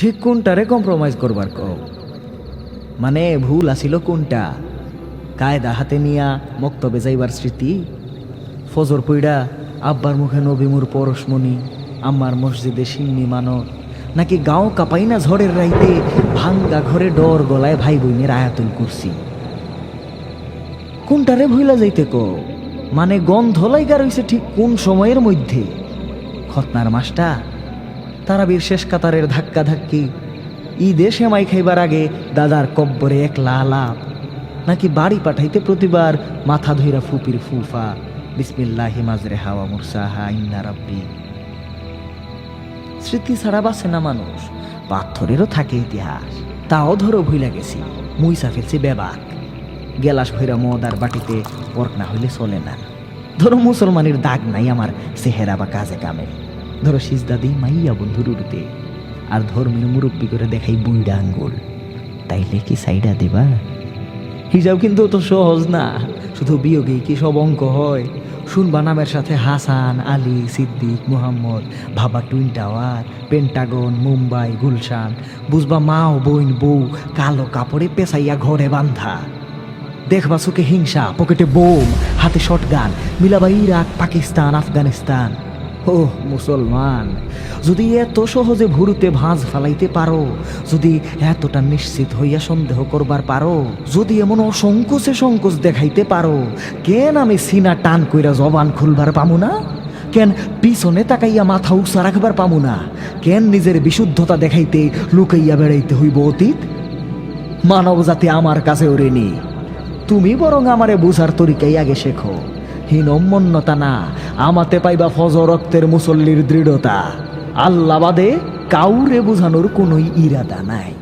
ঠিক কোনটারে কম্প্রোমাইজ করবার কও? মানে ভুল আসিল কোনটা? কায়দা হাতে নিয়া মক্তবে যাইবার স্মৃতি? ফজর পইড়া আব্বার মুখে নবীমুর পরশমণি, আম্মার মসজিদে সিন্নি মানত, নাকি গাঁও কাপাই না ঝড়ের রাইতে ভাঙ্গা ঘরে ডর গলায় ভাই বোনের আয়াতুল করছি কোনটারে ভুইলা যাইতে কো মানে গন্ধ লাইগা রইছে ঠিক কোন সময়ের মধ্যে? খতনার মাসটা তারাবির শেষ কাতারের ধাক্কা ধাক্কি ঈদে সেমাই খাইবার আগে দাদার কব্বরে এক লালাপ নাকি বাড়ি পাঠাইতে প্রতিবার মাথা ধইরা ফুপির ফুফা, বিসমিল্লাহি মাজরে হাওয়া মুরসাহা ইন্না রাব্বি। স্মৃতি ছাড়া বাসে না মানুষ, পাথরেরও থাকে ইতিহাস। তাও ধরো ভুইলা গেছি মুইসা ফেলছি বেবাক। গেলাস ভৈরা মদ আর বাটিতে পর্ক না হইলে চলে না। ধরো মুসলমানের দাগ নাই আমার চেহারা বা কাজে কামে ধরো সিজদা দিই মাইয়া বন্ধুর উড়তে আর ধর্মীয় মুরব্বী করে দেখাই বুইডা আঙ্গুল। তাইলে কি সাইডা দেবা? হিজাব কিন্তু তো সহজ না, শুধু বিয়োগে কি সব অঙ্ক হয়? শুনবা নামের সাথে হাসান, আলী, সিদ্দিক, মুহাম্মদ, ভাবা twin tower, Pentagon, Mumbai, Gulshan, বুঝবা মাও, বইন, বউ, কালো কাপড়ে পেঁচাইয়া ঘরে বান্ধা। দেখবা চোখে হিংসা, পকেটে বোম, হাতে শটগান, মিলাবা ইরাক, পাকিস্তান, আফগানিস্তান। ও মুসলমান, যদি এত সহজে ভুরুতে ভাঁজ ফালাইতে পারো, যদি এতটা নিশ্চিত হইয়া সন্দেহ করবার পারো, যদি এমন অসংকোচে সংকোচ দেখাইতে পারো, কেন আমি সিনা টান কইরা জবান খুলবার পামু না? কেন পিছনে তাকাইয়া মাথা উঁচা রাখবার পামু না? কেন নিজের বিশুদ্ধতা দেখাইতে লুকাইয়া বেড়াইতে হইব অতীত? মানব জাতি আমার কাছে ওরেনি তুমি বরং আমারে বুঝার তরিকাই আগে শেখো। হীনম্মন্যতা না আমাতে পাইবা ফজ রক্তের মুসল্লির দৃঢ়তা। আল্লাবাদে কাউরে বোঝানোর কোনোই ইরাদা নাই।